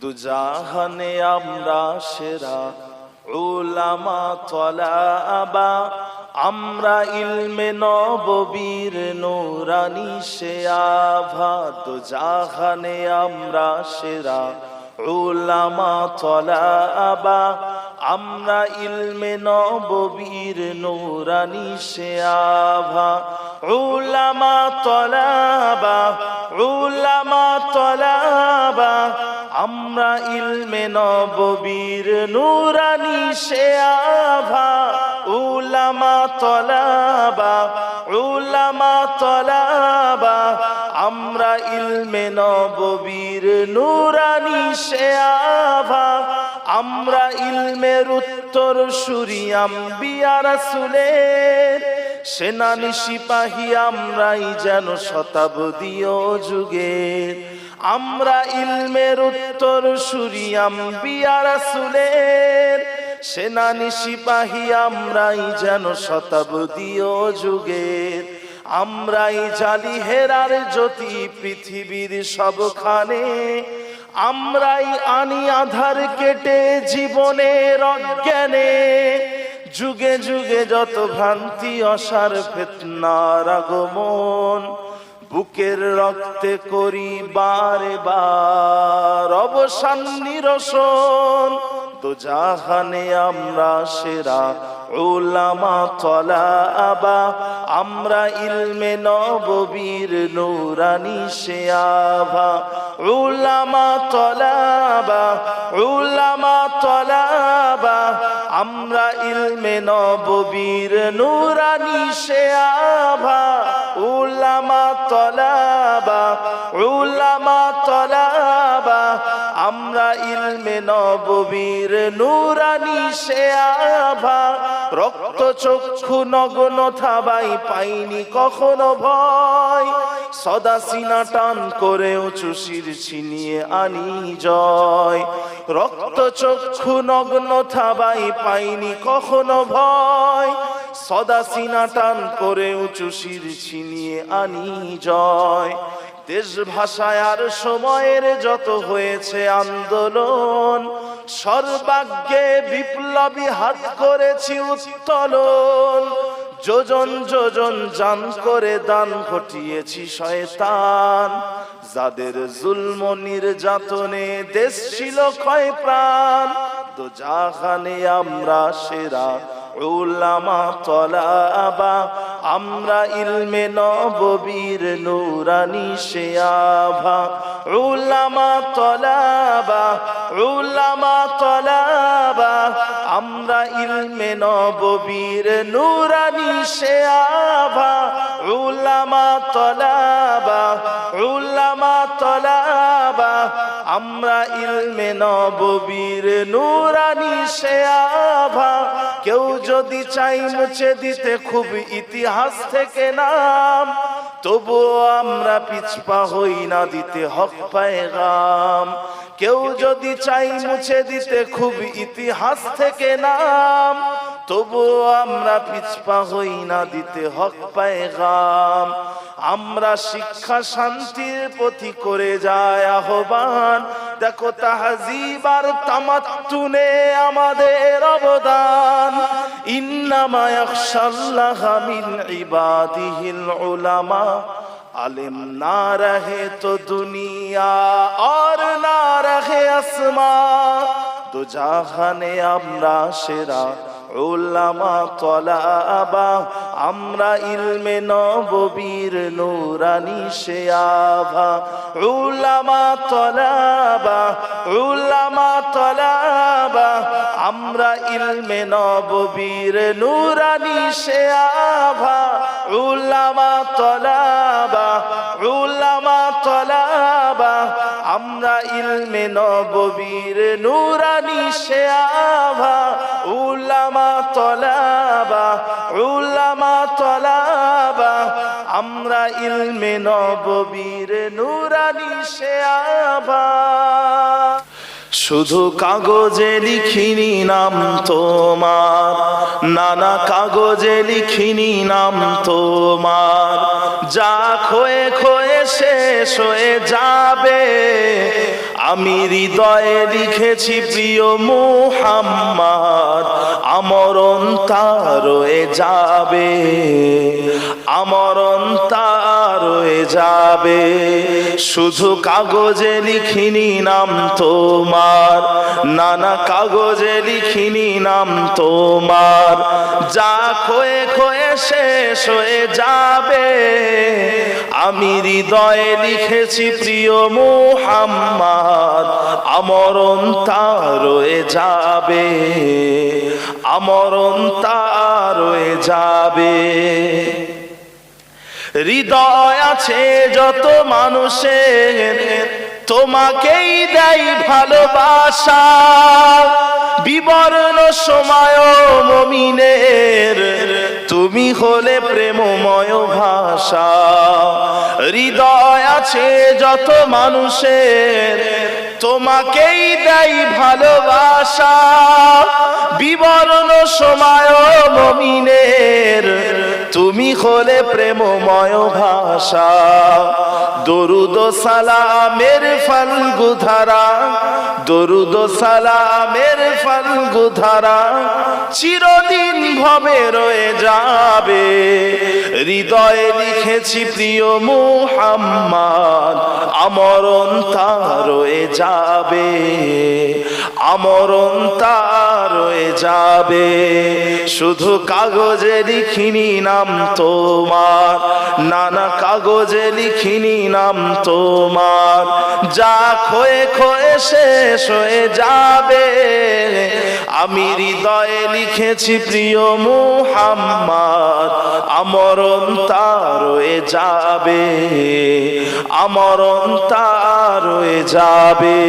দুজাহানে আমরা সেরা উলামা তলাবা, আমরা ইলমে নববীর নোরানি সে আভা দুজাহানে আমরা সেরা উলামা তলাবা, আমরা ইলমে নববীর নোরানি সে আভা উলামা তলাবা উলামা তলাবা আমরা ইলমে নববীর নুরানি সে আভা, উলামা তলাবা উলামা তলাবা। আমরা ইলমে নববীর নুরানি সে আভা, আমরা ইলমের উত্তর সুরিয়াম বিয়ার সুলের সেনানি সিপাহী আমরাই যেন শতাব্দীয় যুগের। আমরা ইলমের উত্তর সুরিয়াম বিয়ার সুলের সেনানি সিপাহী আমরাই যেন শতাব্দীয় যুগের। আমরাই জালি হেরার জ্যোতি পৃথিবীর সবখানে। আমরাই আনি আধার কেটে জীবনের অজ্ঞানে। যুগে যুগে যত ভ্রান্তি, অসার, ফেতনার আগমন বুকের রক্তে করি বারে বার। অবসান, নিরসন তো জাহানে আমরা সেরা ওলামা তলা আবা আমরা ইলমে নববীর নূরানি সে আভা উলামা তলাবা উলামা তলাবা। আমরা ইলমে নববীর নূরানি সে আভা তলাবা, উলামা তলাবা, আমরা ইলমে নববীর নূরানি সে আভা, রক্ত চক্ষু নগ্ন থাবাই পাইনি কখনো ভয়, সদা সিনা টান করে উঁচু শির ছিনিয়ে আনি জয়, রক্ত চক্ষু নগ্ন থাবাই পাইনি কখনো ভয় সদা সিনা টান করে উঁচু শির ছিনিয়ে আনি জয়। দেশ ভাষায় আর সময়ের যত হয়েছে আন্দোলন, সর্বাগ্যে বিপ্লবী হাত করেছি উত্তোলন। যোজন যোজন জান করে দান ঘটিয়েছি শয়তান। যাদের জুলম নির্যাতনে দেশ ছিল ক্ষয় প্রাণ তো জাহানে আমরা সেরা উলামা তলাবা, আমরা ইলমে নববীর নূরানি আভা উলামা তলাবা উলামা তলাবা, আমরা ইলমে নববীর নূরানি আভা উলামা তলাবা আমরা ইলমে নববীর নূরানি সে আভা কেউ যদি চাই মুছে দিতে খুব ইতিহাস থেকে নাম, তবুও আমরা পিছপা হই না দিতে হক পায়গাম। কেউ যদি চাই মুছে দিতে খুব ইতিহাস থেকে নাম তবুও আমরা পিছপা হই না দিতে হক পায়গাম। আমরা শিক্ষা শান্তির প্রতি করে যায় আহ্বান। দেখো তাহাজিব আর তামাত্তুনে আমাদের অবদান। ইন্নামা ইয়াখশাল্লাহ মিন ইবাদিহিল উলামা। আলিম না রহে তো দুনিয়া, আর না রহে আসমা। তো জাহানে আমরা সেরা উলামা তলাবা, আমরা ইলমে নববীর নূরানি সে আভা। উলামা তলাবা উলামা তলাবা, আমরা ইলমে নববীর নূরানি সে আভা। উলামা তলাবা উলামা আমরা ইলমে নববীর নুরানি সে আভা উলামা তলাবা উলামা তলাবা। আমরা ইলমে নববীর নুরানি সে আভা শুধু কাগজে লিখিনি নাম তোমার, নানা কাগজে লিখিনি নাম তোমার। যা খয়ে খয়ে শেষ হয়ে যাবে, আমি হৃদয়ে লিখেছি প্রিয় মুহাম্মদ, আমরণ তার রয়ে যাবে, আমরণ তার রয়ে যাবে। শুধু কাগজে লিখিনি নাম তোমার, নানা কাগজে লিখিনি নাম তোমার। যা খয়ে খয়ে শেষ হয়ে যাবে। আমি হৃদয়ে লিখেছি, প্রিয় মুহাম্মদ, আমরণ তার রয়ে যাবে। আমরণ তার রয়ে যাবে। হৃদয় আছে যত মানুষের, তোমাকেই দেয় ভালোবাসা। বিবর্ণ সময় মমিনের, তুমি হলে প্রেমময় ভাষা। হৃদয় আছে যত মানুষের, তোমাকেই দেয় ভালোবাসা। বিবর্ণ সময় মমিনের তুমি হলে প্রেমময় ভাষা। দরুদ সালামের ফাল্গু ধারা দরুদ সালামের ফাল্গু ধারা চিরদিন ভবে রয়ে যাবে। হৃদয়ে লিখেছি প্রিয় মুহাম্মদ, আমরণ তার রয়ে যাবে। আমরণ তার রয়ে যাবে। শুধু কাগজে লিখিনি নাম তোমার। নানা কাগজে লিখিনি নাম তোমার। যা খয়ে খয়ে শেষ হয়ে যাবে। আমি হৃদয়ে লিখেছি প্রিয় মুহাম্মদ, আমরণ তার রয়ে যাবে। আমরণ তার রয়ে যাবে।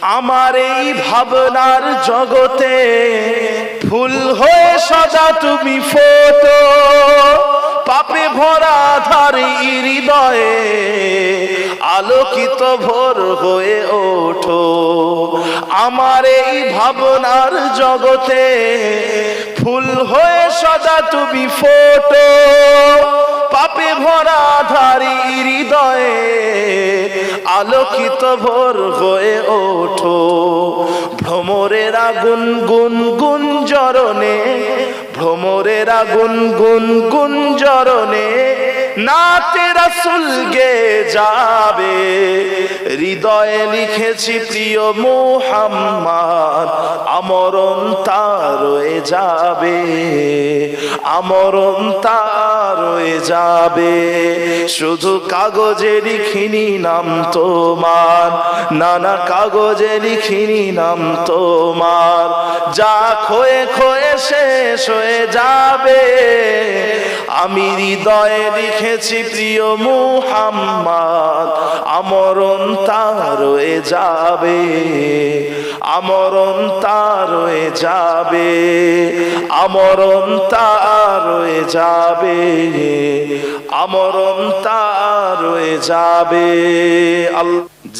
আমার এই ভাবনার জগতে ফুল হয়ে সদা তুমি ফোটো। পাপে ভরা ধারি হৃদয়ে আলোকিত ভোর হয়ে ওঠো। আমার এই ভাবনার জগতে ফুল হয়ে সদা তুমি ফোটো। পাপে ভরা ধারি হৃদয়ে আলোকিত ভোর হয়ে ওঠো। ভ্রমরের আগুন গুন গুন জরনে ভ্রমরের আগুন গুন গুন জরনে নাতে রাসুল গে যাবে। হৃদয়ে লিখেছি প্রিয় মোহাম্মদ, আমরণ তার রয়ে যাবে। আমরণ তার রয়ে যাবে। শুধু কাগজে লিখিনি নাম তোমার, নানা কাগজে লিখিনি নাম তোমার। যা খোয়ে খোয়ে শেষ হয়ে যাবে। আমি হৃদয়ে লিখেছি প্রিয় মুহাম্মদ আমরণ তার রয়ে যাবে, আমরণ তার রয়ে যাবে, আমরণ তার রয়ে যাবে, আমরণ তার রয়ে যাবে।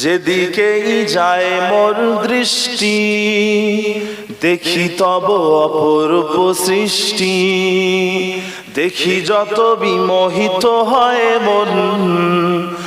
যেদিকেই যায় মোর দৃষ্টি, দেখি তব অপরূপ সৃষ্টি, দেখি যত বিমোহিত হয় মন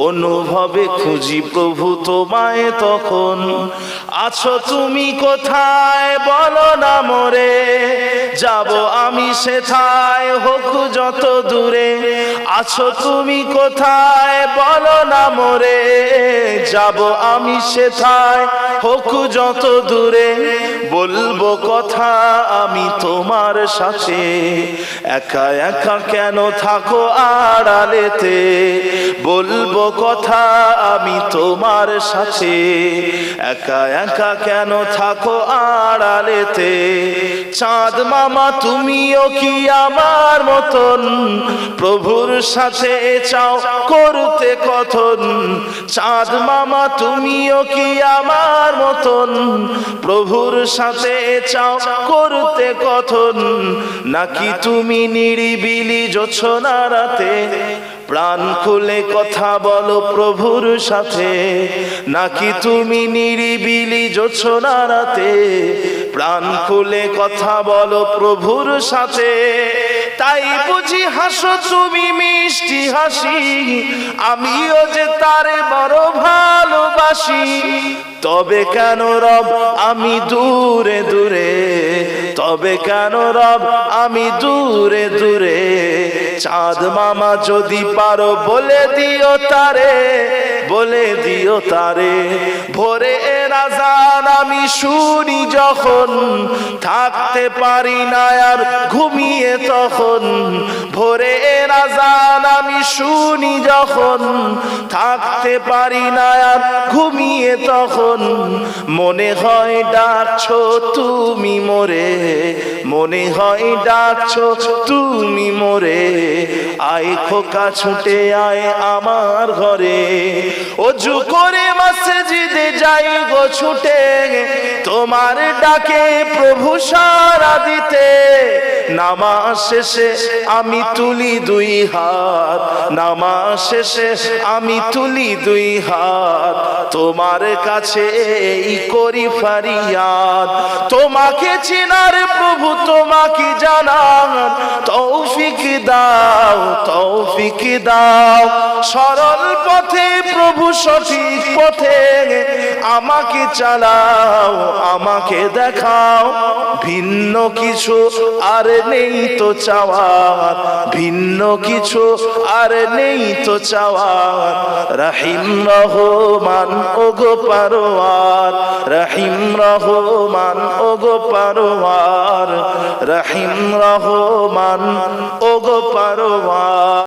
অনুভবে খুঁজি প্রভু তোমায় তখন। আছো তুমি কোথায়? বলো না মোরে। যাব আমি সেথায়, হোক যত দূরে। আছো তুমি কোথায়? বলো না মোরে। যাব আমি সেথায়, হোক যত দূরে। বলব কথা আমি তোমার সাথে। একা একা কেন থাকো আড়ালেতে? বলব কথা আমি তোমার সাথে। একা একা কেন থাকো আড়ালেতে? চাঁদ মামা, তুমিও কি আমার মতন? প্রভুর সাথে চাও করতে কথন। চাঁদ মামা, তুমিও কি আমার মতন? প্রভুর সাথে চাও করতে কথন। নাকি তুমি নিরিবিলি জোছনা রাতে? প্রাণ খুলে কথা বলো প্রভুর সাথে। নাকি তুমি নিরিবিলি জোছনা রাতে? প্রাণ খুলে কথা বলো প্রভুর সাথে। তাই বুঝি হাসো তুমি মিষ্টি হাসি, আমিও যে তারে বড় ভালোবাসি। তবে কেন রব, আমি দূরে দূরে? তবে কেন রব, আমি দূরে দূরে? চাঁদ মামা যদি পারো বলে দিও তারে, বলে দিও তারে। ভোরে রাজান আমি শুনি যখন থাকতে পারি না আর ঘুমিয়ে তখন ভোরে রাজান আমি শুনি যখন থাকতে পারি না আর ঘুমিয়ে তখন মনে হয় ডাকছো তুমি মোরে, মনে হয় ডাকছো তুমি মোরে। আয় খোকা ছুটে আয় আমার ঘরে, অজু করে মসজিদে যাই গো ছুটে তোমার ডাকে প্রভু সারা দিতে। নামাজ শেষে আমি তুলি দুই হাত। নামাজ শেষে আমি তুলি দুই হাত। তোমার কাছে এই করি ফারিয়াদ। তোমাকে চিনার প্রভু তোমাকে জানান। তৌফিক দাও তৌফিক দাও। সরল পথে, প্রভু সঠিক পথে আমাকে চালাও, আমাকে দেখাও। ভিন্ন কিছু আর নেই তো চাওয়ার ভিন্ন কিছু আর নেই তো চাওয়ার রহিম রহমান, ওগো পারোয়ার। রহিম রহমান, ওগো পারোয়ার। রহিম রহমান, ওগো পারোয়ার।